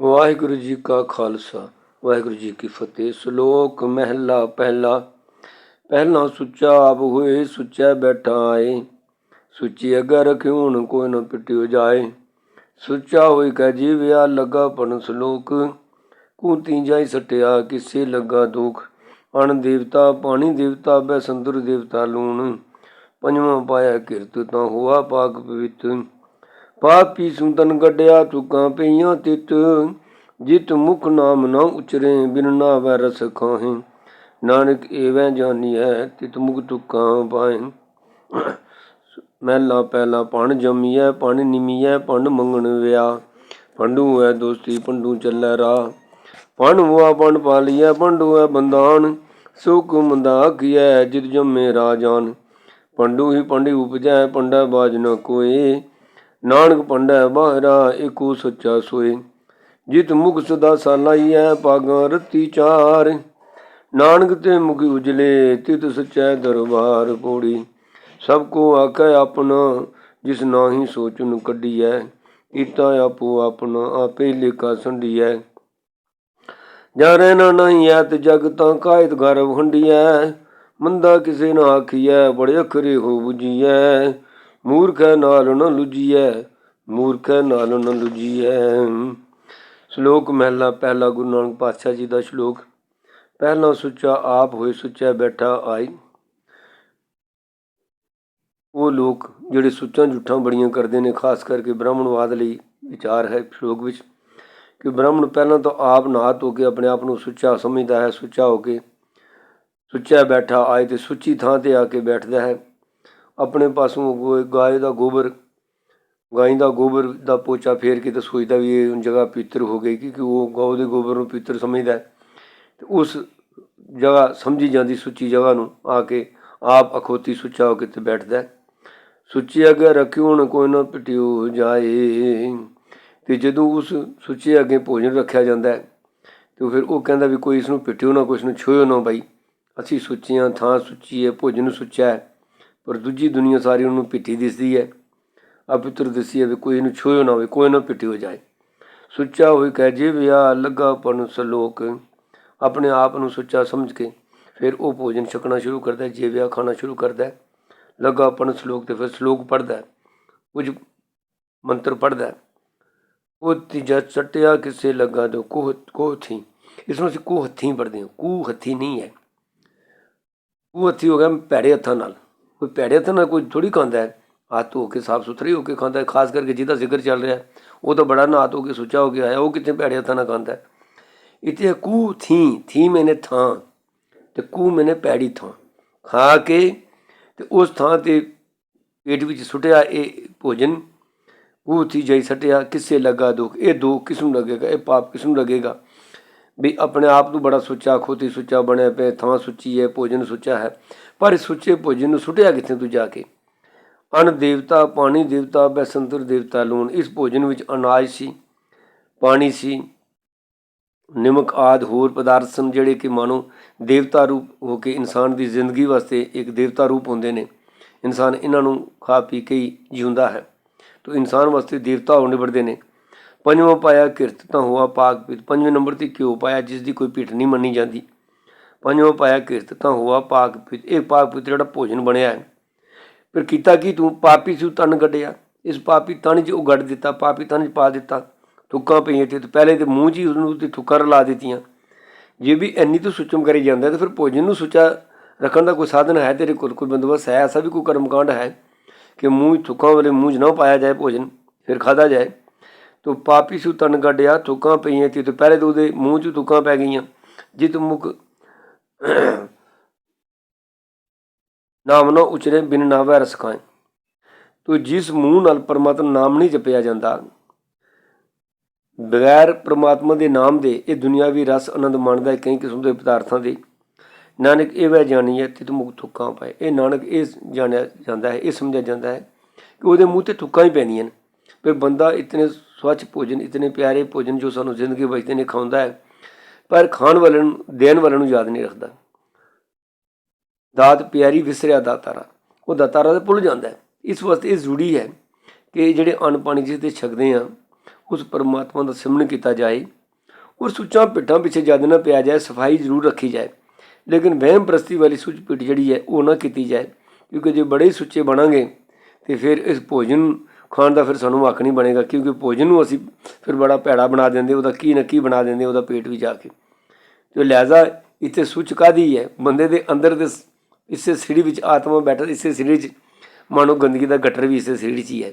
ਵਾਹਿਗੁਰੂ ਜੀ ਕਾ ਖਾਲਸਾ, ਵਾਹਿਗੁਰੂ ਜੀ ਕੀ ਫਤਿਹ। ਸ਼ਲੋਕ ਮਹਿਲਾ ਪਹਿਲਾ ਪਹਿਲਾ ਸੁੱਚਾ ਆਪ ਹੋਏ, ਸੁੱਚਾ ਬੈਠਾ ਆਏ। ਸੁੱਚੀ ਅਗਰ ਰਖਿਉਣ ਕੋਈ ਨਾ ਪਿਟਿਓ ਜਾਏ। ਸੁੱਚਾ ਹੋਈ ਕਹ ਜੀਵਿਆ ਲੱਗਾ ਪਨ ਸ਼ਲੋਕ। ਕੂਤੀ ਜਾਈ ਸਟਿਆ, ਕਿਸੇ ਲੱਗਾ ਦੁਖ। ਅਣ ਦੇਵਤਾ, ਪਾਣੀ ਦੇਵਤਾ, ਬੈ ਸੰਦਰ ਦੇਵਤਾ ਲੂਣ। ਪੰਜਵਾਂ ਪਾਇਆ ਕਿਰਤ ਤਾਂ ਹੋਆ ਪਾਕ ਪਵਿੱਤ। ਪਾਪੀ ਸੁੰਦਨ ਗੱਡਿਆ ਤੁਕਾਂ ਪਈਆਂ ਤਿਤ। ਜਿਤ ਮੁਖ ਨਾਮ ਨਾ ਉਚਰੇ, ਬਿਨ ਨਾ ਵੈ ਰਸ ਖਾਹੇ। ਨਾਨਕ ਏਵੈ ਜਾਣੀਐ ਤਿਤ ਮੁਖ ਤੁਕਾਂ ਪਾਏ ਮਹਿਲਾ ਪਹਿਲਾ ਪਣ ਜੰਮੀਐ, ਪਣ ਨਿਮੀਐ, ਪਣ ਮੰਗਣ ਵਿਆ। ਪੰਡੂ ਹੈ ਦੋਸਤੀ, ਪੰਡੂ ਚੱਲੈ ਰਾ ਪਣ ਹੁਆ ਪਣ ਪਾਲੀਐ, ਪੰਡੂ ਹੈ ਬੰਦਾਨ ਸੁਖ ਮੰਦਾ ਕੀਐ ਜਿਤ ਜੰਮੇ ਰਾਜਾਨ ਪੰਡੂ ਹੀ ਪੰਡੀ ਉਪਜੈ, ਪੰਡਾ ਬਾਜ ਨ ਕੋਏ। ਨਾਨਕ ਪੰਡੈ ਬਾਹਰਾ, ਏਕੋ ਸੱਚਾ ਸੋਏ। ਜਿਤ ਮੁਖ ਸਦਾ ਸਾਲਾਈਐ ਪਾਗਾਂ ਰਤੀ ਚਾਰ। ਨਾਨਕ ਤੇ ਮੁਖ ਉਜਲੇ, ਤਿਤ ਸਚੈ ਦਰਬਾਰ ਪੋੜੀ। ਸਭ ਕੋ ਆਖੈ ਆਪਣਾ, ਜਿਸ ਨਾਹੀ ਸੋਚਨ ਕੱਢੀਐ। ਕੀਤਾ ਆਪੋ ਆਪਣਾ, ਆਪੇ ਲੇਖਾ ਸੰਡੀਐ ਜਾ ਰਹਿਣਾ ਨਹੀਂ ਐ ਤੇ ਜਗ ਤਾਂ ਕਾਇਤ ਗਰਵ ਹੰਡੀਐ ਮੰਦਾ ਕਿਸੇ ਨਾ ਆਖੀਐ, ਬੜੇ ਅਖਰੇ ਹੋ 부ਜੀਐ ਮੂਰਖੈ ਨਾਲ ਨ ਲੁਜੀਐ, ਮੂਰਖੈ ਨਾਲ ਨ ਲੁਜੀਐ। ਸ਼ਲੋਕ ਮਹਿਲਾ, ਪਹਿਲਾ ਗੁਰੂ ਨਾਨਕ ਪਾਤਸ਼ਾਹ ਜੀ ਦਾ ਸ਼ਲੋਕ, ਪਹਿਲਾ ਸੁੱਚਾ ਆਪ ਹੋਏ ਸੁੱਚਾ ਬੈਠਾ ਆਈ। ਉਹ ਲੋਕ ਜਿਹੜੇ ਸੁੱਚਾਂ ਝੂਠਾਂ ਬੜੀਆਂ ਕਰਦੇ ਨੇ, ਖਾਸ ਕਰਕੇ ਬ੍ਰਾਹਮਣਵਾਦ ਲਈ ਵਿਚਾਰ ਹੈ ਸ਼ਲੋਕ ਵਿੱਚ, ਕਿ ਬ੍ਰਾਹਮਣ ਪਹਿਲਾਂ ਤਾਂ ਆਪ ਨਹਾ ਧੋ ਕੇ, ਆਪਣੇ ਆਪ ਨੂੰ ਸੁੱਚਾ ਸਮਝਦਾ ਹੈ, ਸੁੱਚਾ ਹੋ ਕੇ, ਸੁੱਚਾ ਬੈਠਾ ਆਏ ਤੇ ਸੁੱਚੀ ਥਾਂ ਤੇ ਆ ਕੇ ਬੈਠਦਾ ਹੈ। ਆਪਣੇ ਪਾਸੋਂ ਗੋਏ ਗਾਏ ਦਾ ਗੋਬਰ, ਗਾਈ ਦਾ ਗੋਬਰ ਦਾ ਪੋਚਾ ਫੇਰ ਕੇ ਤੇ ਸੋਚਦਾ ਵੀ ਇਹ ਜਗ੍ਹਾ ਪੀਤਰ ਹੋ ਗਈ ਕਿਉਂਕਿ ਉਹ ਗਊ ਦੇ ਗੋਬਰ ਨੂੰ ਪੀਤਰ ਸਮਝਦਾ ਤੇ ਉਸ ਜਗ੍ਹਾ ਸਮਝੀ ਜਾਂਦੀ ਸੁੱਚੀ ਜਗ੍ਹਾ ਨੂੰ ਆ ਕੇ ਆਪ ਅਖੋਤੀ ਸੁੱਚਾ ਹੋ ਕੇ ਤੇ ਬੈਠਦਾ ਸੁੱਚੇ ਅੱਗੇ ਰੱਖਿਓ ਨਾ ਕੋਈ ਨਾ ਪਟਿਓ ਜਾਏ। ਤੇ ਜਦੋਂ ਉਸ ਸੁੱਚੇ ਅੱਗੇ ਭੋਜਨ ਰੱਖਿਆ ਜਾਂਦਾ ਤੇ ਫਿਰ ਉਹ ਕਹਿੰਦਾ ਵੀ ਕੋਈ ਇਸ ਨੂੰ ਪਿੱਟਿਓ ਨਾ, ਕੋਈ ਇਸ ਨੂੰ ਛੋਇਓ ਨਾ ਬਾਈ। ਅਸੀਂ ਸੁੱਚੀਆਂ, ਥਾਂ ਸੁੱਚੀ ਹੈ, ਭੋਜਨ ਸੁੱਚਾ ਹੈ। ਪਰ ਦੂਜੀ ਦੁਨੀਆ ਸਾਰੀ ਉਹਨੂੰ ਪਿੱਠੀ ਦਿਸਦੀ ਹੈ। ਅਪਿੱਤਰ ਦਿਸੀ ਹੈ ਵੀ ਕੋਈ ਇਹਨੂੰ ਛੋਇਓ ਨਾ ਹੋਵੇ, ਕੋਈ ਨਾ ਪਿੱਟਿਓ ਜਾਏ। ਸੁੱਚਾ ਹੋਈ ਕਹਿ, ਜੇ ਵਿਆ ਲੱਗਾ ਪਨ ਸਲੋਕ, ਆਪਣੇ ਆਪ ਨੂੰ ਸੁੱਚਾ ਸਮਝ ਕੇ ਫਿਰ ਉਹ ਭੋਜਨ ਛਕਣਾ ਸ਼ੁਰੂ ਕਰਦਾ ਜੇ ਵਿਆ ਖਾਣਾ ਸ਼ੁਰੂ ਕਰਦਾ ਲੱਗਾ ਪਨ ਸਲੋਕ ਤੇ ਫਿਰ ਸਲੋਕ ਪੜਦਾ ਕੁਝ ਮੰਤਰ ਪੜਦਾ ਉਹ ਤੀਜਾ ਚਟਿਆ ਕਿਸੇ ਲੱਗਾ ਦੋ ਕੋਹ ਕੋਹ ਥੀ ਇਸ ਨੂੰ ਅਸੀਂ ਕੋਹ ਹੱਥੀਂ ਪੜਦੇ ਹਾਂ ਕੂ ਹੱਥੀ ਨਹੀਂ ਹੈ। ਉਹ ਹੱਥੀ ਹੋ ਗਿਆ ਭੈੜੇ ਹੱਥਾਂ ਨਾਲ। ਕੋਈ ਪੈੜੇ ਹੱਥਾਂ ਨਾਲ ਕੋਈ ਥੋੜੀ ਖਾਂਦਾ ਹੈ, ਹੱਥ ਧੋ ਕੇ ਸਾਫ਼ ਸੁਥਰੀ ਹੋ ਕੇ ਖਾਂਦਾ ਹੈ, ਖਾਸ ਕਰਕੇ ਜਿਹਦਾ ਜ਼ਿਕਰ ਚੱਲ ਰਿਹਾ ਉਹ ਤਾਂ ਬੜਾ ਨਹਾ ਧੋ ਕੇ ਸੁੱਚਾ ਹੋ ਕੇ ਆਇਆ, ਉਹ ਕਿਤੇ ਪੈੜੇ ਹੱਥਾਂ ਨਾਲ ਖਾਂਦਾ ਇਤੇ ਕੂ ਥੀ ਥੀ ਮੈਨੇ ਥਾਂ ਤੇ ਕੂ ਮੈਨੇ ਪੈੜੀ ਥਾਂ। ਖਾ ਕੇ ਤੇ ਉਸ ਥਾਂ ਤੇ ਪੇਟ ਵਿੱਚ ਸੁੱਟਿਆ ਇਹ ਭੋਜਨ ਉਹ ਥੀ ਜਈ ਸਟਿਆ, ਕਿਸੇ ਲੱਗਾ ਦੁੱਖ, ਇਹ ਦੁੱਖ ਕਿਸ ਨੂੰ ਲੱਗੇਗਾ, ਇਹ ਪਾਪ ਕਿਸ ਨੂੰ ਲੱਗੇਗਾ? ਵੀ ਆਪਣੇ ਆਪ ਨੂੰ ਬੜਾ ਸੁੱਚਾ ਖੋਤੀ ਸੁੱਚਾ ਬਣਿਆ ਪਿਆ, ਥਾਂ ਸੁੱਚੀ ਹੈ, ਭੋਜਨ ਸੁੱਚਾ ਹੈ। ਪਰ ਇਸ ਸੁੱਚੇ ਭੋਜਨ ਨੂੰ ਸੁੱਟਿਆ ਕਿੱਥੇ ਤੂੰ ਜਾ ਕੇ? ਅਨ ਦੇਵਤਾ, ਪਾਣੀ ਦੇਵਤਾ, ਬਸੰਤਰ ਦੇਵਤਾ ਲੂਣ, ਇਸ ਭੋਜਨ ਵਿੱਚ ਅਨਾਜ ਸੀ, ਪਾਣੀ ਸੀ, ਨਿਮਕ ਆਦ ਹੋਰ ਪਦਾਰਥ ਸਨ ਜਿਹੜੇ ਕਿ ਮਾਨੋ ਦੇਵਤਾ ਰੂਪ ਹੋ ਕੇ ਇਨਸਾਨ ਦੀ ਜ਼ਿੰਦਗੀ ਵਾਸਤੇ ਇੱਕ ਦੇਵਤਾ ਰੂਪ ਹੁੰਦੇ ਨੇ। ਇਨਸਾਨ ਇਹਨਾਂ ਨੂੰ ਖਾ ਪੀ ਕੇ ਹੀ ਜਿਉਂਦਾ ਹੈ। ਤੋ ਇਨਸਾਨ ਵਾਸਤੇ ਦੇਵਤਾ ਹੋ ਨਿਬੜਦੇ ਨੇ। ਪੰਜਵਾਂ ਪਾਇਆ ਕਿਰਤ ਤਾਂ ਹੋਆ ਪਾਕ ਪਿਤ। ਪੰਜਵੇਂ ਨੰਬਰ ਤੇ ਕਿਉ ਪਾਇਆ, ਜਿਸ ਦੀ ਕੋਈ ਪਿੱਠ ਨਹੀਂ ਮੰਨੀ ਜਾਂਦੀ। ਪੰਜਵਾਂ ਪਾਇਆ ਕਿਰਤ ਤਾਂ ਹੋਆ ਪਾਕ ਪਿਤ। ਇਹ ਪਾਕ ਪਿਤ ਜਿਹੜਾ ਭੋਜਨ ਬਣਿਆ ਹੈ। ਫਿਰ ਕੀਤਾ ਕੀ ਤੂੰ? ਪਾਪੀ ਸੀ ਤਨ ਗੱਡਿਆ। ਇਸ ਪਾਪੀ ਤਨ 'ਚ ਉਹ ਗੱਡ ਦਿੱਤਾ, ਪਾਪੀ ਤਨ 'ਚ ਪਾ ਦਿੱਤਾ। ਥੁੱਕਾਂ ਪਈਆਂ ਤੇ ਪਹਿਲੇ ਤੇ ਮੂੰਹ 'ਚ ਹੀ ਉਹਨੂੰ ਤੇ ਥੁੱਕਾਂ ਰਲਾ ਦਿੱਤੀਆਂ। ਜੇ ਵੀ ਇੰਨੀ ਤੋਂ ਸੁਚਮ ਕਰੀ ਜਾਂਦਾ ਤਾਂ ਫਿਰ ਭੋਜਨ ਨੂੰ ਸੁਚਾ ਰੱਖਣ ਦਾ ਕੋਈ ਸਾਧਨ ਹੈ ਤੇਰੇ ਕੋਲ? ਕੋਈ ਬੰਦੋਬਸਤ ਹੈ? ਐਸਾ ਵੀ ਕੋਈ ਕਰਮਕਾਂਡ ਹੈ ਕਿ ਮੂੰਹ ਥੁੱਕਾਂ ਵਾਲੇ ਮੂੰਹ 'ਚ ਨਾ ਪਾਇਆ ਜਾਏ ਭੋਜਨ, ਫਿਰ ਖਾਦਾ ਜਾਏ? ਤੋ ਪਾਪੀ ਸੁ ਤਨ ਗੱਡਿਆ ਥੁੱਕਾਂ ਪਈਆਂ ਤੇ ਪਹਿਲੇ ਤਾਂ ਉਹਦੇ ਮੂੰਹ 'ਚ ਥੁੱਕਾਂ ਪੈ ਗਈਆਂ। ਜਿਤ ਮੁਖ ਨਾਮ ਨਾ ਉਚਰੇ ਬਿਨ ਨਾਵੇ ਰਸ ਖਾਏ। ਤੋ ਜਿਸ ਮੂੰਹ ਨਾਲ ਪਰਮਾਤਮਾ ਨਾਮ ਨਹੀਂ ਜਪਿਆ ਜਾਂਦਾ, ਬਗੈਰ ਪ੍ਰਮਾਤਮਾ ਦੇ ਨਾਮ ਦੇ ਇਹ ਦੁਨਿਆਵੀ ਰਸ ਆਨੰਦ ਮਾਣਦਾ ਹੈ, ਕਈ ਕਿਸਮ ਦੇ ਪਦਾਰਥਾਂ ਦੇ। ਨਾਨਕ ਇਹ ਵੈ ਜਾਣੀ ਹੈ, ਤਿਤ ਮੁਖ ਥੁੱਕਾਂ ਪਾਏ। ਇਹ ਨਾਨਕ ਇਹ ਜਾਣਿਆ ਜਾਂਦਾ ਹੈ, ਇਹ ਸਮਝਿਆ ਜਾਂਦਾ ਹੈ ਕਿ ਉਹਦੇ ਮੂੰਹ ਤੇ ਥੁੱਕਾਂ ਹੀ ਪੈਂਦੀਆਂ ਨੇ। ਵੀ ਬੰਦਾ ਇਤਨੇ ਸਵੱਛ ਭੋਜਨ, ਇਤਨੇ ਪਿਆਰੇ ਭੋਜਨ ਜੋ ਸਾਨੂੰ ਜ਼ਿੰਦਗੀ ਬਚਦੇ ਨੇ ਖਾਉਂਦਾ ਹੈ, ਪਰ ਖਾਣ ਵਾਲੇ ਨੂੰ ਦੇਣ ਵਾਲੇ ਨੂੰ ਯਾਦ ਨਹੀਂ ਰੱਖਦਾ। ਦਾਤ ਪਿਆਰੀ ਵਿਸਰਿਆ ਦਾਤਾਰਾ ਉਹ ਦਾਤਾਰਾ ਤੇ ਭੁੱਲ ਜਾਂਦਾ ਹੈ। ਇਸ ਵਾਸਤੇ ਇਹ ਜ਼ਰੂਰੀ ਹੈ ਕਿ ਜਿਹੜੇ ਅੰਨ ਪਾਣੀ ਜਿਸ ਤੇ ਛਕਦੇ ਆ ਉਸ ਪਰਮਾਤਮਾ ਦਾ ਸਿਮਰਨ ਕੀਤਾ ਜਾਏ। ਔਰ ਸੁੱਚਾ ਪਿੱਠਾਂ ਪਿੱਛੇ ਜਦ ਨਾ ਪਿਆ ਜਾਏ, ਸਫ਼ਾਈ ਜ਼ਰੂਰ ਰੱਖੀ ਜਾਏ। ਲੇਕਿਨ ਵਹਿਮ ਪ੍ਰਸਤੀ ਵਾਲੀ ਸੁੱਚ ਪਿੱਠ ਜਿਹੜੀ ਹੈ, ਉਹ ਨਾ ਕੀਤੀ ਜਾਏ। ਕਿਉਂਕਿ ਜੇ ਬੜੇ ਹੀ ਸੁੱਚੇ ਬਣਾਂਗੇ, ਤੇ ਫਿਰ ਇਸ ਭੋਜਨ ਖਾਣ ਦਾ ਫਿਰ ਸਾਨੂੰ ਹੱਕ ਨਹੀਂ ਬਣੇਗਾ, ਕਿਉਂਕਿ ਭੋਜਨ ਨੂੰ ਅਸੀਂ ਫਿਰ ਬੜਾ ਭੈੜਾ ਬਣਾ ਦਿੰਦੇ, ਉਹਦਾ ਕੀ ਨਾ ਕੀ ਬਣਾ ਦਿੰਦੇ, ਉਹਦਾ ਪੇਟ ਵੀ ਜਾ ਕੇ। ਤੇ ਲਿਹਾਜ਼ਾ ਇੱਥੇ ਸੁੱਚ ਕਾਦੀ ਹੈ? ਬੰਦੇ ਦੇ ਅੰਦਰ ਦੇ ਇਸੇ ਸਿੜੀ ਵਿੱਚ ਆਤਮਾ ਬੈਠਾ, ਇਸੇ ਸਿੜੀ 'ਚ ਮਾਨੋ ਗੰਦਗੀ ਦਾ ਗਟਰ ਵੀ ਇਸੇ ਸਿੜੀ 'ਚ ਹੀ ਹੈ।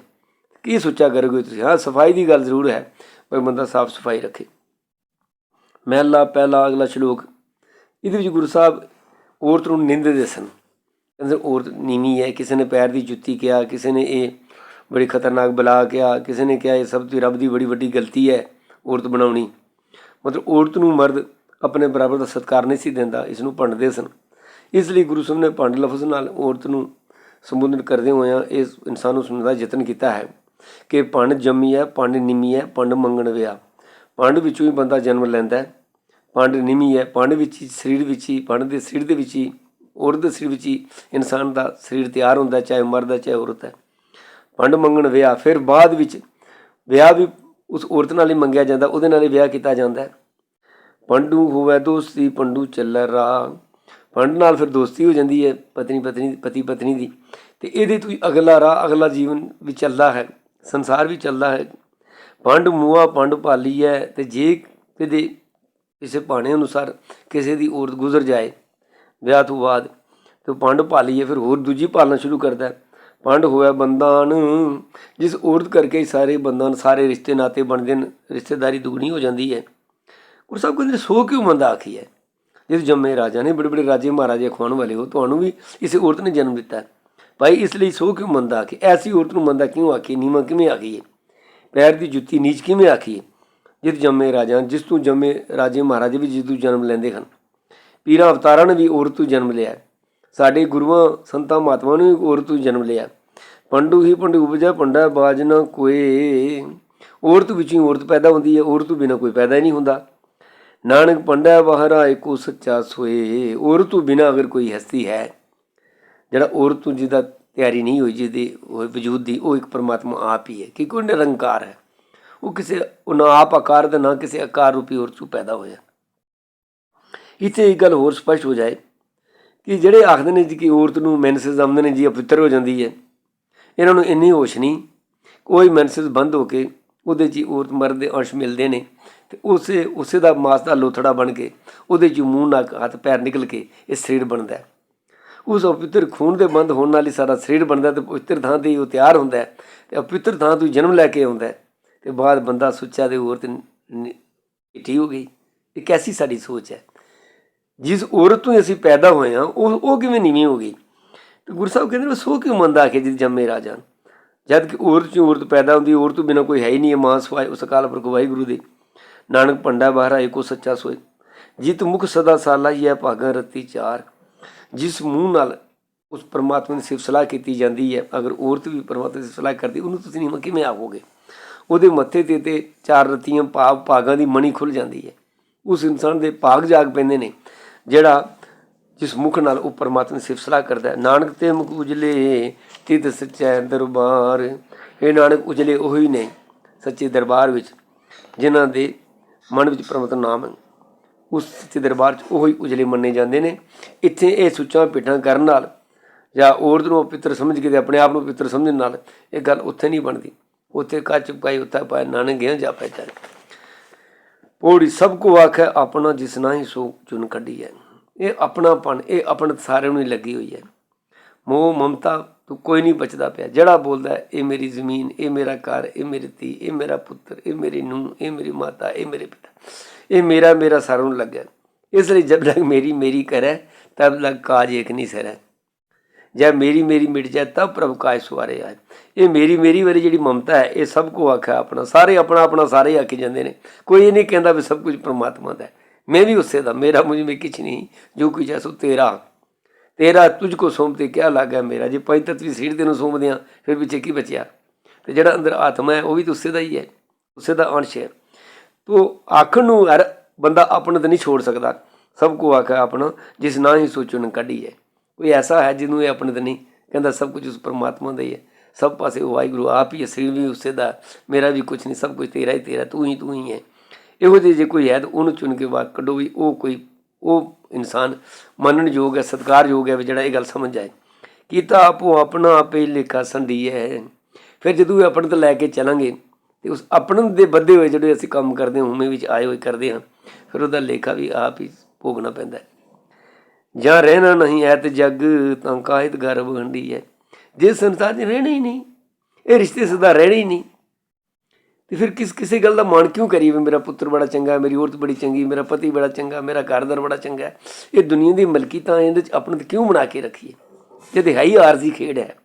ਕੀ ਸੋਚਿਆ ਕਰੋਗੇ ਤੁਸੀਂ? ਹਾਂ, ਸਫ਼ਾਈ ਦੀ ਗੱਲ ਜ਼ਰੂਰ ਹੈ, ਪਰ ਬੰਦਾ ਸਾਫ਼ ਸਫ਼ਾਈ ਰੱਖੇ। ਮਹਿਲਾ, ਪਹਿਲਾ, ਅਗਲਾ ਸ਼ਲੋਕ। ਇਹਦੇ ਵਿੱਚ ਗੁਰੂ ਸਾਹਿਬ ਔਰਤ ਨੂੰ ਨਿੰਦਦੇ ਸਨ। ਕਹਿੰਦੇ ਔਰਤ ਨੀਵੀਂ ਹੈ, ਕਿਸੇ ਨੇ ਪੈਰ ਦੀ ਜੁੱਤੀ ਕਿਹਾ, ਕਿਸੇ ਨੇ ਇਹ ਬੜੀ ਖਤਰਨਾਕ ਬਲਾ ਕਿਹਾ ਕਿਸੇ ਨੇ ਕਿਹਾ ਇਹ ਸਭ ਤੋਂ ਰੱਬ ਦੀ ਬੜੀ ਵੱਡੀ ਗਲਤੀ ਹੈ ਔਰਤ ਬਣਾਉਣੀ। ਮਤਲਬ ਔਰਤ ਨੂੰ ਮਰਦ ਆਪਣੇ ਬਰਾਬਰ ਦਾ ਸਤਿਕਾਰ ਨਹੀਂ ਸੀ ਦਿੰਦਾ ਇਸ ਨੂੰ ਭੰਡਦੇ ਸਨ। ਇਸ ਲਈ ਗੁਰੂ ਸਾਹਿਬ ਨੇ ਭੰਡ ਲਫ਼ਜ਼ ਨਾਲ ਔਰਤ ਨੂੰ ਸੰਬੋਧਨ ਕਰਦੇ ਹੋਇਆਂ ਇਸ ਇਨਸਾਨ ਨੂੰ ਸੁਣਨ ਦਾ ਯਤਨ ਕੀਤਾ ਹੈ ਕਿ ਪੰਡ ਜੰਮੀ ਹੈ ਪੰਡ ਨਿਮੀ ਹੈ ਭੰਡ ਮੰਗਣ ਵਿਆ। ਪੰਡ ਵਿੱਚੋਂ ਹੀ ਬੰਦਾ ਜਨਮ ਲੈਂਦਾ ਹੈ। ਭੰਡ ਨਿਮੀ ਹੈ ਪੰਡ ਵਿੱਚ ਹੀ ਸਰੀਰ ਵਿੱਚ ਹੀ ਪੰਡ ਦੇ ਸਰੀਰ ਦੇ ਵਿੱਚ ਹੀ ਔਰਤ ਦੇ ਸਰੀਰ ਵਿੱਚ ਹੀ ਇਨਸਾਨ ਦਾ ਸਰੀਰ ਤਿਆਰ ਹੁੰਦਾ ਹੈ, ਚਾਹੇ ਮਰਦ ਹੈ ਚਾਹੇ ਔਰਤ ਹੈ। ਭੰਡ ਮੰਗਣ ਵਿਆਹ, ਫਿਰ ਬਾਅਦ ਵਿੱਚ ਵਿਆਹ ਵੀ ਉਸ ਔਰਤ ਨਾਲ ਹੀ ਮੰਗਿਆ ਜਾਂਦਾ, ਉਹਦੇ ਨਾਲ ਹੀ ਵਿਆਹ ਕੀਤਾ ਜਾਂਦਾ ਪੰਡੂ ਹੋਵੇ ਦੋਸਤੀ, ਪੰਡੂ ਚੱਲੈ ਰਾਹ ਪੰਡ ਨਾਲ ਫਿਰ ਦੋਸਤੀ ਹੋ ਜਾਂਦੀ ਹੈ ਪਤਨੀ ਪਤਨੀ, ਪਤੀ, ਪਤਨੀ ਦੀ। ਤੇ ਇਹਦੇ ਤੋਂ ਹੀ ਅਗਲਾ ਰਾਹ, ਅਗਲਾ ਜੀਵਨ ਵੀ ਚੱਲਦਾ ਹੈ, ਸੰਸਾਰ ਵੀ ਚੱਲਦਾ ਹੈ। ਪੰਡ ਮੂਆ ਪੰਡ ਭਾਲੀ ਹੈ ਤੇ ਜੇ ਕਿਤੇ ਕਿਸੇ ਭਾਣੇ ਅਨੁਸਾਰ ਕਿਸੇ ਦੀ ਔਰਤ ਗੁਜ਼ਰ ਜਾਏ ਵਿਆਹ ਤੋਂ ਬਾਅਦ, ਤੇ ਪੰਡ ਭਾਲੀ ਹੈ, ਫਿਰ ਹੋਰ ਦੂਜੀ ਪਾਲਣਾ ਸ਼ੁਰੂ ਕਰਦਾ ਹੈ। ਪੰਡ ਹੋਇਆ ਬੰਦਾਨ ਜਿਸ ਔਰਤ ਕਰਕੇ ਹੀ ਸਾਰੇ ਬੰਧਨ ਸਾਰੇ ਰਿਸ਼ਤੇ ਨਾਤੇ ਬਣਦੇ ਨੇ ਰਿਸ਼ਤੇਦਾਰੀ ਦੁਗਣੀ ਹੋ ਜਾਂਦੀ ਹੈ। ਗੁਰੂ ਸਾਹਿਬ ਕਹਿੰਦੇ ਸੋ ਕਿਉਂ ਮੰਦਾ ਆਖੀ ਹੈ? ਜਿਸ ਜੰਮੇ ਰਾਜਾ ਨੇ, ਬੜੇ ਬੜੇ ਰਾਜੇ ਮਹਾਰਾਜੇ ਖਵਾਉਣ ਵਾਲੇ ਹੋ, ਤੁਹਾਨੂੰ ਵੀ ਇਸੇ ਔਰਤ ਨੇ ਜਨਮ ਦਿੱਤਾ। ਭਾਈ, ਇਸ ਲਈ ਸੋ ਕਿਉਂ ਮੰਦਾ ਆਖੀ? ਐਸੀ ਔਰਤ ਨੂੰ ਮੰਦਾ ਕਿਉਂ ਆਖੀ? ਨੀਵਾਂ ਕਿਵੇਂ ਆਖੀ ਹੈ? ਪੈਰ ਦੀ ਜੁੱਤੀ ਨੀਚ ਕਿਵੇਂ ਆਖੀ ਹੈ? ਜਿਸ ਜੰਮੇ ਰਾਜਾ, ਜਿਸ ਤੋਂ ਜੰਮੇ ਰਾਜੇ ਮਹਾਰਾਜੇ ਵੀ, ਜਿਸ ਤੋਂ ਜਨਮ ਲੈਂਦੇ ਹਨ। ਪੀਰਾਂ ਅਵਤਾਰਾਂ ਨੇ ਵੀ ਔਰਤ ਤੋਂ ਜਨਮ ਲਿਆ ਸਾਡੇ ਗੁਰੂਆਂ ਸੰਤਾਂ ਮਹਾਤਮਾ ਨੇ ਵੀ ਔਰਤ ਨੂੰ ਜਨਮ ਲਿਆ। ਪੰਡੂ ਹੀ ਪੰਡੂ ਉਪਜਾ, ਪੰਡਾ ਬਾਜ ਨਾ ਕੋਏ। ਔਰਤ ਵਿੱਚੋਂ ਹੀ ਔਰਤ ਪੈਦਾ ਹੁੰਦੀ ਹੈ, ਔਰਤ ਤੋਂ ਬਿਨਾ ਕੋਈ ਪੈਦਾ ਹੀ ਨਹੀਂ ਹੁੰਦਾ। ਨਾਨਕ ਪੰਡਾ ਬਾਹਰਾ ਏਕੋ ਸੱਚਾ ਸੋਏ। ਔਰਤ ਤੋਂ ਬਿਨਾ ਅਗਰ ਕੋਈ ਹਸਤੀ ਹੈ, ਜਿਹੜਾ ਔਰਤ ਤੋਂ ਜਿਹਦਾ ਤਿਆਰੀ ਨਹੀਂ ਹੋਈ, ਜਿਹਦੀ ਉਹ ਵਜੂਦ ਦੀ, ਉਹ ਇੱਕ ਪਰਮਾਤਮਾ ਆਪ ਹੀ ਹੈ, ਕਿ ਕੋਈ ਨਿਰੰਕਾਰ ਹੈ। ਉਹ ਕਿਸੇ, ਉਹ ਨਾ ਆਪ ਆਕਾਰ ਦਾ ਨਾ ਕਿਸੇ ਆਕਾਰ ਰੂਪੀ ਔਰਤ ਤੋਂ ਪੈਦਾ ਹੋਇਆ। ਇੱਥੇ ਇੱਕ ਗੱਲ ਹੋਰ ਸਪਸ਼ਟ ਹੋ ਜਾਏ। ਕਿ ਜਿਹੜੇ ਆਖਦੇ ਨੇ ਜੀ ਕਿ ਔਰਤ ਨੂੰ ਮੈਨਸਸ ਆਉਂਦੇ ਨੇ ਜੀ ਅਪਵਿੱਤਰ ਹੋ ਜਾਂਦੀ ਹੈ। ਇਹਨਾਂ ਨੂੰ ਇੰਨੀ ਹੋਸ਼ ਨਹੀਂ। ਕੋਈ ਮੈਨਸਸ ਬੰਦ ਹੋ ਕੇ ਉਹਦੇ 'ਚ ਔਰਤ ਮਰਦ ਦੇ ਅੰਸ਼ ਮਿਲਦੇ ਨੇ ਤੇ ਉਸੇ ਉਸੇ ਦਾ ਮਾਸ ਦਾ ਲੋਥੜਾ ਬਣ ਕੇ ਉਹਦੇ 'ਚ ਮੂੰਹ, ਨੱਕ, ਹੱਥ, ਪੈਰ ਨਿਕਲ ਕੇ ਇਹ ਸਰੀਰ ਬਣਦਾ ਹੈ। ਉਸ ਅਪਵਿੱਤਰ ਖੂਨ ਦੇ ਬੰਦ ਹੋਣ ਨਾਲ ਹੀ ਸਾਰਾ ਸਰੀਰ ਬਣਦਾ ਤੇ ਪਵਿੱਤਰ ਥਾਂ ਤੇ ਹੀ ਉਹ ਤਿਆਰ ਹੁੰਦਾ ਹੈ ਤੇ ਅਪਵਿੱਤਰ ਥਾਂ ਤੋਂ ਜਨਮ ਲੈ ਕੇ ਆਉਂਦਾ ਹੈ ਤੇ ਬਾਅਦ ਬੰਦਾ ਸੁੱਚਾ ਦੇ ਔਰਤ ਠੀਕ ਹੋ ਗਈ। ਇਹ ਕੈਸੀ ਸਾਡੀ ਸੋਚ ਹੈ। ਜਿਸ ਔਰਤ ਤੋਂ ਹੀ ਅਸੀਂ ਪੈਦਾ ਹੋਏ ਹਾਂ, ਉਹ ਉਹ ਕਿਵੇਂ ਨੀਵੀਂ ਹੋ ਗਈ? ਤੇ ਗੁਰੂ ਸਾਹਿਬ ਕਹਿੰਦੇ ਨੇ, ਸੋ ਕਿਉਂ ਮੰਦਾ ਆਖੇ ਜਿਸ ਜੰਮੇ ਰਾਜਾ? ਜਦ ਕਿ ਔਰਤ ਚ ਔਰਤ ਪੈਦਾ ਹੁੰਦੀ, ਔਰਤ ਤੋਂ ਬਿਨਾ ਕੋਈ ਹੈ ਹੀ ਨਹੀਂ ਹੈ ਮਾਂ ਸਵਾਏ ਉਸ ਅਕਾਲ ਪੁਰਖ ਵਾਹਿਗੁਰੂ ਦੇ। ਨਾਨਕ ਪੰਡਾ ਬਾਹਰ ਆਏ ਕੋ ਸੱਚਾ ਸੋਏ। ਜਿਤ ਮੁਖ ਸਦਾ ਸਾਲਾ ਹੀ ਹੈ, ਭਾਗਾਂ ਰਤੀ ਚਾਰ। ਜਿਸ ਮੂੰਹ ਨਾਲ ਉਸ ਪਰਮਾਤਮਾ ਦੀ ਸਿਫਤ ਸਲਾਹ ਕੀਤੀ ਜਾਂਦੀ ਹੈ, ਅਗਰ ਔਰਤ ਵੀ ਪਰਮਾਤਮਾ ਦੀ ਸਿਫਤ ਸਲਾਹ ਕਰਦੀ, ਉਹਨੂੰ ਤੁਸੀਂ ਨਹੀਂ ਕਿਵੇਂ ਆਵੋਗੇ? ਉਹਦੇ ਮੱਥੇ ਤੇ ਤੇ ਚਾਰ ਰਤੀਆਂ, ਭਾਵ ਭਾਗਾਂ ਦੀ ਮਣੀ ਖੁੱਲ ਜਾਂਦੀ ਹੈ। ਉਸ ਇਨਸਾਨ ਦੇ ਭਾਗ ਜਾਗ ਪੈਂਦੇ ਨੇ। ਜਿਹੜਾ ਜਿਸ ਮੁਖ ਨਾਲ ਉਹ ਪਰਮਾਤਮਾ ਦੀ ਸਿਫਤ ਸਲਾਹ ਕਰਦਾ ਨਾਨਕ ਤੇ ਮੁਖ ਉਜਲੇ ਤਿਤ ਸੱਚੈ ਦਰਬਾਰ। ਇਹ ਨਾਨਕ ਉਜਲੇ ਉਹੀ ਨੇ ਸੱਚੇ ਦਰਬਾਰ ਵਿੱਚ, ਜਿਨ੍ਹਾਂ ਦੇ ਮਨ ਵਿੱਚ ਪਰਮਾਤਮਾ ਨਾਮ ਹੈ। ਉਸ ਸੱਚੇ ਦਰਬਾਰ 'ਚ ਉਹੀ ਉਜਲੇ ਮੰਨੇ ਜਾਂਦੇ ਨੇ। ਇੱਥੇ ਇਹ ਸੁੱਚਾਂ ਪਿੱਠਾਂ ਕਰਨ ਨਾਲ ਜਾਂ ਔਰਤ ਨੂੰ ਪਿੱਤਰ ਸਮਝ ਕੇ ਤੇ ਆਪਣੇ ਆਪ ਨੂੰ ਪਿੱਤਰ ਸਮਝਣ ਨਾਲ ਇਹ ਗੱਲ ਉੱਥੇ ਨਹੀਂ ਬਣਦੀ। ਉੱਥੇ ਕੱਚ ਪਾਈ ਉੱਤਾ ਪਾਇਆ ਨਾਨਕ ਗਿਆ ਜਾਪੈ ਚੱਲ ਪੋੜੀ ਸਭ ਕੋ ਆਖੈ, ਆਪਣਾ ਜਿਸ ਨਾਹੀ ਸੋ ਚੁਣ ਕੱਢੀ ਹੈ। ਇਹ ਆਪਣਾਪਣ, ਇਹ ਆਪਣ ਸਾਰਿਆਂ ਨੂੰ ਹੀ ਲੱਗੀ ਹੋਈ ਹੈ। ਮੋਹ, ਮਮਤਾ, ਤੋਂ ਕੋਈ ਨਹੀਂ ਬਚਦਾ ਪਿਆ। ਜਿਹੜਾ ਬੋਲਦਾ ਇਹ ਮੇਰੀ ਜ਼ਮੀਨ, ਇਹ ਮੇਰਾ ਘਰ, ਇਹ ਮੇਰੀ ਧੀ, ਇਹ ਮੇਰਾ ਪੁੱਤਰ, ਇਹ ਮੇਰੀ ਨੂੰਹ, ਇਹ ਮੇਰੀ ਮਾਤਾ, ਇਹ ਮੇਰੇ ਪਿਤਾ, ਇਹ ਮੇਰਾ ਮੇਰਾ ਸਾਰਿਆਂ ਨੂੰ ਲੱਗਿਆ। ਇਸ ਲਈ ਜਦ ਤੱਕ ਮੇਰੀ ਮੇਰੀ ਕਰੈ ਤਬ ਲਗ ਕਾਜ ਇੱਕ ਨਹੀਂ ਸਰੈ ਜੇ ਮੇਰੀ ਮੇਰੀ ਮਿਟ ਜਾਏ ਤਬ ਪ੍ਰਭ ਕਾਜ ਸੁਆਰੇ ਆਏ। ਇਹ ਮੇਰੀ ਮੇਰੀ ਵਾਰੀ ਜਿਹੜੀ ਮਮਤਾ ਹੈ, ਇਹ ਸਭ ਕੋ ਆਖਿਆ ਆਪਣਾ। ਸਾਰੇ ਆਪਣਾ ਆਪਣਾ ਸਾਰੇ ਆਖੀ ਜਾਂਦੇ ਨੇ। ਕੋਈ ਇਹ ਨਹੀਂ ਕਹਿੰਦਾ ਵੀ ਸਭ ਕੁਝ ਪਰਮਾਤਮਾ ਦਾ ਹੈ। ਮੈਂ ਵੀ ਉਸੇ ਦਾ। ਮੇਰਾ ਮੁਝ ਮੇ ਕੁਛ ਨਹੀਂ। ਜੋ ਕੁਝ ਹੈ ਸੋ ਤੇਰਾ। ਤੇਰਾ ਤੁਝ ਕੋ ਸੌਂਪ 'ਤੇ ਕਿਆ ਲੱਗਾ ਮੇਰਾ? ਜੇ ਪੰਜ ਤਤਵੀ ਸੀੜ ਦੇ ਨੂੰ ਸੌਂਪਦੇ ਆ ਫਿਰ ਪਿੱਛੇ ਕੀ ਬਚਿਆ? ਤੇ ਜਿਹੜਾ ਅੰਦਰ ਆਤਮਾ ਹੈ, ਉਹ ਵੀ ਤਾਂ ਉਸੇ ਦਾ ਹੀ ਹੈ। ਉਸੇ ਦਾ ਅੰਸ਼ ਹੈ। ਤੋ ਆਖਣ ਨੂੰ ਹਰ ਬੰਦਾ ਆਪਣਾ ਤਾਂ ਨਹੀਂ ਛੋੜ ਸਕਦਾ। ਸਭ ਕੋ ਆਖਾ ਆਪਣਾ, ਜਿਸ ਨਾ ਹੀ ਸੋਚਣ ਕੱਢੀ ਹੈ ਕੋਈ ਐਸਾ ਹੈ ਜਿਹਨੂੰ ਇਹ ਆਪਣੇ ਤਾਂ ਨਹੀਂ ਕਹਿੰਦਾ ਸਭ ਕੁਝ ਉਸ ਪਰਮਾਤਮਾ ਦਾ ਹੀ ਹੈ। ਸਭ ਪਾਸੇ ਉਹ ਵਾਹਿਗੁਰੂ ਆਪ ਹੀ ਹੈ, ਸਰੀਰ ਵੀ ਉਸੇ ਦਾ ਮੇਰਾ ਵੀ ਕੁਝ ਨਹੀਂ, ਸਭ ਕੁਝ ਤੇਰਾ ਹੀ, ਤੇਰਾ ਤੂੰ ਹੀ ਤੂੰ ਹੀ ਹੈ। ਇਹੋ ਜਿਹੇ ਜੇ ਕੋਈ ਹੈ ਤਾਂ ਉਹਨੂੰ ਚੁਣ ਕੇ ਬਾਹਰ ਕੱਢੋ ਵੀ ਉਹ ਕੋਈ, ਉਹ ਇਨਸਾਨ ਮੰਨਣ ਯੋਗ ਹੈ, ਸਤਿਕਾਰਯੋਗ ਹੈ ਵੀ ਜਿਹੜਾ ਇਹ ਗੱਲ ਸਮਝ ਜਾਏ ਕੀਤਾ ਆਪੋ ਆਪਣਾ ਆਪੇ ਲੇਖਾ ਸੰਡੀ ਹੈ। ਫਿਰ ਜਦੋਂ ਇਹ ਆਪਣੇ ਤੋਂ ਲੈ ਕੇ ਚੱਲਾਂਗੇ ਤੇ ਉਸ ਆਪਣੇ ਦੇ ਬੱਧੇ ਹੋਏ ਜਿਹੜੇ ਅਸੀਂ ਕੰਮ ਕਰਦੇ ਹਾਂ ਹੁਮੇ ਵਿੱਚ ਆਏ ਹੋਏ ਕਰਦੇ ਹਾਂ, ਫਿਰ ਉਹਦਾ ਲੇਖਾ ਵੀ ਆਪ ਹੀ ਭੋਗਣਾ ਪੈਂਦਾ ਹੈ। ਜਾਂ ਰਹਿਣਾ ਨਹੀਂ ਐ ਤੇ ਜੱਗ ਤਾਂ ਕਾਇਦ ਗਰਭ ਹੰਡੀ ਹੈ। ਜੇ ਸੰਸਾਰ 'ਚ ਰਹਿਣਾ ਹੀ ਨਹੀਂ, ਇਹ ਰਿਸ਼ਤੇ ਸਦਾ ਰਹਿਣੇ ਹੀ ਨਹੀਂ। ਤੇ ਫਿਰ ਕਿਸ ਕਿਸੇ ਗੱਲ ਦਾ ਮਾਣ ਕਿਉਂ ਕਰੀਏ ਵੀ ਮੇਰਾ ਪੁੱਤਰ ਬੜਾ ਚੰਗਾ, ਮੇਰੀ ਔਰਤ ਬੜੀ ਚੰਗੀ, ਮੇਰਾ ਪਤੀ ਬੜਾ ਚੰਗਾ, ਮੇਰਾ ਘਰਦਾਰ ਬੜਾ ਚੰਗਾ ਇਹ ਦੁਨੀਆ ਦੀ ਮਲਕੀ ਤਾਂ ਇਹਦੇ 'ਚ ਆਪਣੇ ਕਿਉਂ ਬਣਾ ਕੇ ਰੱਖੀਏ? ਜਦ ਹੈ ਹੀ ਆਰਜ਼ੀ ਖੇਡ ਹੈ।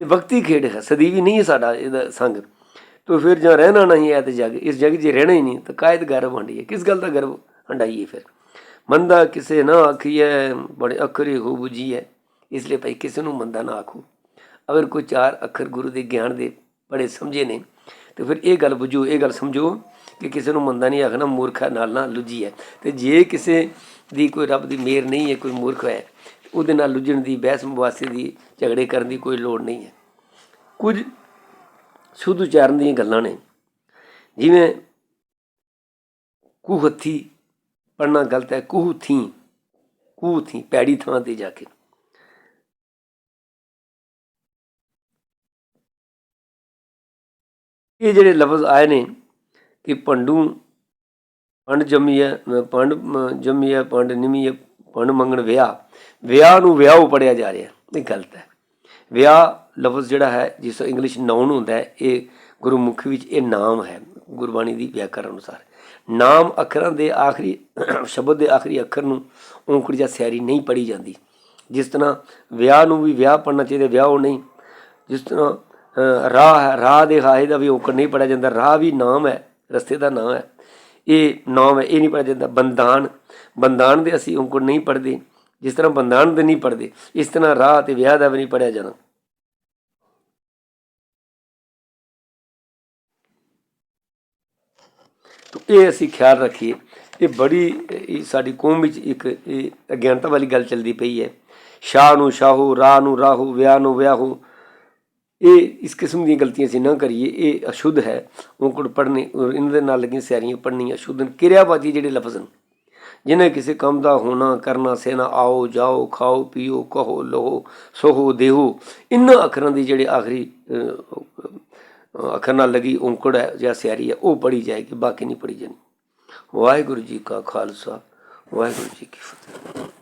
ਇਹ ਵਕਤੀ ਖੇਡ ਹੈ, ਸਦੀਵੀ ਨਹੀਂ ਹੈ ਸਾਡਾ ਇਹਦਾ ਸੰਗ। ਤੋ ਫਿਰ ਜਾਂ ਰਹਿਣਾ ਨਹੀਂ ਹੈ ਤੇ ਜਗ, ਇਸ ਜਗ 'ਚ ਰਹਿਣਾ ਹੀ ਨਹੀਂ, ਤਾਂ ਕਾਇਦ ਗਰਵ ਹੰਡੀਏ ਕਿਸ ਗੱਲ ਦਾ ਗਰਭ ਹੰਡਾਈਏ ਫਿਰ? ਮੰਦਾ ਕਿਸੇ ਨਾ ਆਖੀਏ ਬੜੇ ਅੱਖਰੇ ਹੋ ਬੁਝੀਏ ਇਸ ਲਈ ਭਾਈ ਕਿਸੇ ਨੂੰ ਮੰਦਾ ਨਾ ਆਖੋ। ਅਗਰ ਕੋਈ ਚਾਰ ਅੱਖਰ ਗੁਰੂ ਦੇ ਗਿਆਨ ਦੇ ਬੜੇ ਸਮਝੇ ਨੇ, ਤੇ ਫਿਰ ਇਹ ਗੱਲ ਬੁਝੋ, ਇਹ ਗੱਲ ਸਮਝੋ ਕਿ ਕਿਸੇ ਨੂੰ ਮੰਦਾ ਨਹੀਂ ਆਖਣਾ, ਮੂਰਖਾ ਨਾਲ ਨਾ ਲੁੱਜੀ ਹੈ ਤੇ ਜੇ ਕਿਸੇ ਦੀ ਕੋਈ ਰੱਬ ਦੀ ਮਿਹਰ ਨਹੀਂ ਹੈ, ਕੋਈ ਮੂਰਖ ਹੈ ਉਹਦੇ ਨਾਲ ਲੁੱਝਣ ਦੀ, ਬਹਿਸ ਮੁਬਾਸੇ ਦੀ, ਝਗੜੇ ਕਰਨ ਦੀ ਕੋਈ ਲੋੜ ਨਹੀਂ ਹੈ। ਕੁਝ ਸ਼ੁੱਧ ਉਚਾਰਨ ਦੀਆਂ ਗੱਲਾਂ ਨੇ। ਜਿਵੇਂ ਕੁਹ ਹੱਥੀ ਪੜਨਾ ਗਲਤ ਹੈ, ਕੂਹ ਥੀ ਕੂਹ ਥੀ, ਪੈੜੀ ਥਾਂ ਤੇ ਜਾ ਕੇ। ਇਹ ਜਿਹੜੇ ਲਫ਼ਜ਼ ਆਏ ਨੇ ਕਿ ਪੰਡੂ, ਪੰਡ ਜੰਮੀਐ ਪੰਡ ਮ- ਜੰਮੀਐ ਪੰਡ ਨਿਮੀਐ ਪੰਡ ਮੰਗਣ ਵਿਆਹ ਵਿਆਹ ਨੂੰ ਵਿਆਹ ਪੜਿਆ ਜਾ ਰਿਹਾ, ਇਹ ਗਲਤ ਹੈ। ਵਿਆਹ ਲਫ਼ਜ਼ ਜਿਹੜਾ ਹੈ, ਜਿਸ ਇੰਗਲਿਸ਼ ਨਾਉਨ ਹੁੰਦਾ ਹੈ, ਇਹ ਗੁਰਮੁਖੀ ਵਿੱਚ ਇਹ ਨਾਮ ਹੈ, ਗੁਰਬਾਣੀ ਦੀ ਵਿਆਕਰਨ ਅਨੁਸਾਰ। ਨਾਮ ਅੱਖਰਾਂ ਦੇ ਆਖਰੀ, ਸ਼ਬਦ ਦੇ ਆਖਰੀ ਅੱਖਰ ਨੂੰ ਔਂਕੜ ਜਾਂ ਸਿਆਰੀ ਨਹੀਂ ਪੜੀ ਜਾਂਦੀ। ਜਿਸ ਤਰ੍ਹਾਂ ਵਿਆਹ ਨੂੰ ਵੀ ਵਿਆਹ ਪੜਨਾ ਚਾਹੀਦਾ, ਵਿਆਹ ਉਹ ਨਹੀਂ। ਜਿਸ ਤਰ੍ਹਾਂ ਰਾਹ ਹੈ, ਰਾਹ ਦੇ ਹਾਏ ਦਾ ਵੀ ਔਂਕੜ ਨਹੀਂ ਪੜਿਆ ਜਾਂਦਾ, ਰਾਹ ਵੀ ਨਾਮ ਹੈ, ਰਸਤੇ ਦਾ ਨਾਮ ਹੈ। ਇਹ ਨਾਮ ਹੈ, ਇਹ ਨਹੀਂ ਪੜਿਆ ਜਾਂਦਾ। ਬੰਦਾਨ ਬੰਦਾਨ ਦੇ ਅਸੀਂ ਔਂਕੜ ਨਹੀਂ ਪੜਦੇ ਜਿਸ ਤਰ੍ਹਾਂ ਬੰਦਾਨ ਦੇ ਨਹੀਂ ਪੜਦੇ ਇਸ ਤਰ੍ਹਾਂ ਰਾਹ ਤੇ ਵਿਆਹ ਦਾ ਵੀ ਨਹੀਂ ਪੜਿਆ ਜਾਣਾ। ਤੋ ਇਹ ਅਸੀਂ ਖਿਆਲ ਰੱਖੀਏ, ਇਹ ਬੜੀ ਸਾਡੀ ਕੌਮ ਵਿੱਚ ਇੱਕ, ਇਹ ਅਗਿਆਨਤਾ ਵਾਲੀ ਗੱਲ ਚੱਲਦੀ ਪਈ ਹੈ। ਸ਼ਾਹ ਨੂੰ ਸ਼ਾਹੋ, ਰਾਹ ਨੂੰ ਰਾਹੋ, ਵਿਆਹ ਨੂੰ ਵਿਆਹੋ, ਇਹ ਇਸ ਕਿਸਮ ਦੀਆਂ ਗਲਤੀਆਂ ਅਸੀਂ ਨਾ ਕਰੀਏ, ਇਹ ਅਸ਼ੁੱਧ ਹੈ। ਔਂਕੜ ਪੜ੍ਹਨੇ ਇਹਨਾਂ ਦੇ ਨਾਲ ਲੱਗੀਆਂ ਸਿਆਰੀਆਂ ਪੜ੍ਹਨੀਆਂ ਅਸ਼ੁੱਧ ਹਨ। ਕਿਰਿਆਵਾਚੀ ਜਿਹੜੇ ਲਫ਼ਜ਼ ਨੇ ਜਿਨ੍ਹਾਂ ਕਿਸੇ ਕੰਮ ਦਾ ਹੋਣਾ, ਕਰਨਾ ਸੇਨਾ ਆਓ, ਜਾਓ, ਖਾਓ, ਪੀਓ, ਕਹੋ, ਲਹੋ, ਸੋਹੋ, ਦੇਹੋ, ਇਹਨਾਂ ਅੱਖਰਾਂ ਦੀ ਜਿਹੜੇ ਆਖਰੀ ਅੱਖਰ ਨਾਲ ਲੱਗੀ ਔਂਕੜ ਹੈ, ਜਾਂ ਸਿਆਰੀ ਹੈ, ਉਹ ਪੜ੍ਹੀ ਜਾਏਗੀ, ਬਾਕੀ ਨਹੀਂ ਪੜ੍ਹੀ ਜਾਣੀ। ਵਾਹਿਗੁਰੂ ਜੀ ਕਾ ਖਾਲਸਾ, ਵਾਹਿਗੁਰੂ ਜੀ ਕੀ ਫਤਿਹ।